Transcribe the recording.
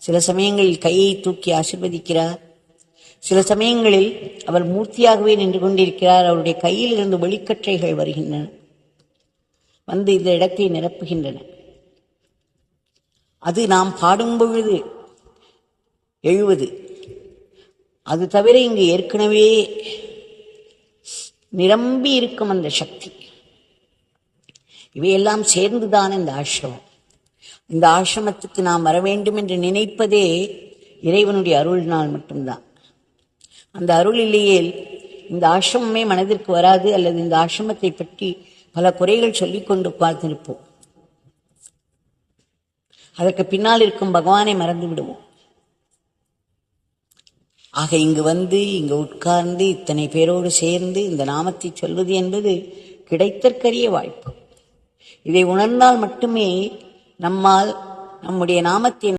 சில சமயங்களில் கையை தூக்கி ஆசிர்வதிக்கிறார். சில சமயங்களில் அவர் மூர்த்தியாகவே நின்று கொண்டிருக்கிறார். அவருடைய கையில் இருந்து வெளிக்கற்றைகள் வருகின்றன. வந்து இந்த இடத்தை நிரப்புகின்றன. அது நாம் பாடும் பொழுது எழுவது. அது தவிர இங்கு ஏற்கனவே நிரம்பி இருக்கும் அந்த சக்தி. இவையெல்லாம் சேர்ந்துதான் இந்த ஆசிரமம். இந்த ஆசிரமத்துக்கு நாம் வர வேண்டும் என்று நினைப்பதே இறைவனுடைய அருளினால் மட்டும்தான். அந்த அருள் இல்லையேல் இந்த ஆசிரமமே மனதிற்கு வராது அல்லது இந்த ஆசிரமத்தை பற்றி பல குறைகள் சொல்லிக்கொண்டு பார்த்திருப்போம். அதற்கு பின்னால் இருக்கும் பகவானை மறந்து விடுவோம். ஆக இங்கு வந்து இங்கு உட்கார்ந்து இத்தனை பேரோடு சேர்ந்து இந்த நாமத்தை சொல்வது என்பது கிடைத்தற்கரிய வாய்ப்பு. இதை உணர்ந்தால் மட்டுமே நம்மால் நம்முடைய நாமத்தின்